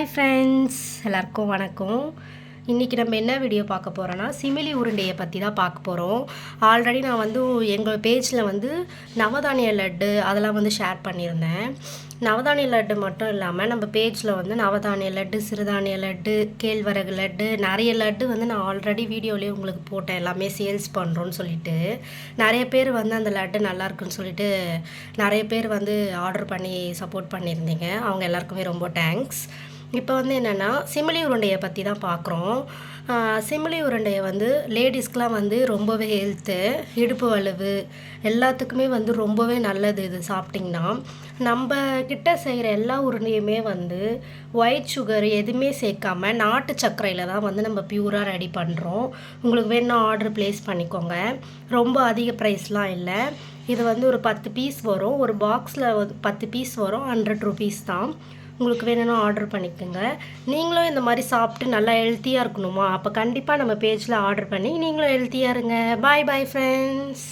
Hi friends எல்லாருக்கும் வணக்கம். இன்றைக்கி நம்ம என்ன வீடியோ பார்க்க போகிறோன்னா சிமிலி உருண்டையை பற்றி தான் பார்க்க போகிறோம் ஆல்ரெடி நான் வந்து எங்கள் பேஜில் வந்து நவதானிய லட்டு அதெல்லாம் வந்து ஷேர் பண்ணியிருந்தேன். நவதானிய லட்டு மட்டும் இல்லாமல் நம்ம பேஜில் வந்து நவதானிய லட்டு சிறுதானிய லட்டு கேழ்வரகு லட்டு நிறைய லட்டு வந்து நான் ஆல்ரெடி வீடியோலேயே உங்களுக்கு போட்டேன். எல்லாமே சேல்ஸ் பண்ணுறோன்னு சொல்லிட்டு. நிறைய பேர் வந்து அந்த லட்டு நல்லாயிருக்குன்னு சொல்லிட்டு நிறைய பேர் வந்து ஆர்டர் பண்ணி சப்போர்ட் பண்ணியிருந்தீங்க. அவங்க எல்லாருக்குமே ரொம்ப தேங்க்ஸ் இப்போ வந்து என்னென்னா சிமிலி உருண்டையை பற்றி தான் பார்க்குறோம் சிமிலி உருண்டையை வந்து லேடிஸ்க்கெலாம் வந்து ரொம்பவே ஹெல்த்து இடுப்பு வலுவு எல்லாத்துக்குமே வந்து ரொம்பவே நல்லது இது சாப்பிட்டிங்கன்னா. நம்ம கிட்ட செய்கிற எல்லா உருண்டையுமே வந்து ஒயிட் சுகர் எதுவுமே சேர்க்காம நாட்டு சர்க்கரையில் தான் வந்து நம்ம பியூராக ரெடி பண்ணுறோம் உங்களுக்கு வேணால் ஆர்டர் ப்ளேஸ் பண்ணிக்கோங்க. ரொம்ப அதிக ப்ரைஸ்லாம் இல்லை. இது வந்து ஒரு பத்து பீஸ் வரும். ஒரு பாக்ஸில் பத்து பீஸ் வரும். ஹண்ட்ரட் ருபீஸ் தான். உங்களுக்கு வேணும்னா ஆர்டர் பண்ணிக்கோங்க. நீங்களும் இந்த மாதிரி சாப்பிட்டு நல்லா ஹெல்த்தியாக இருக்கணுமா? அப்போ கண்டிப்பாக நம்ம பேஜில் ஆர்டர் பண்ணி நீங்களும் ஹெல்த்தியாக இருங்க. பாய் பாய் ஃப்ரெண்ட்ஸ்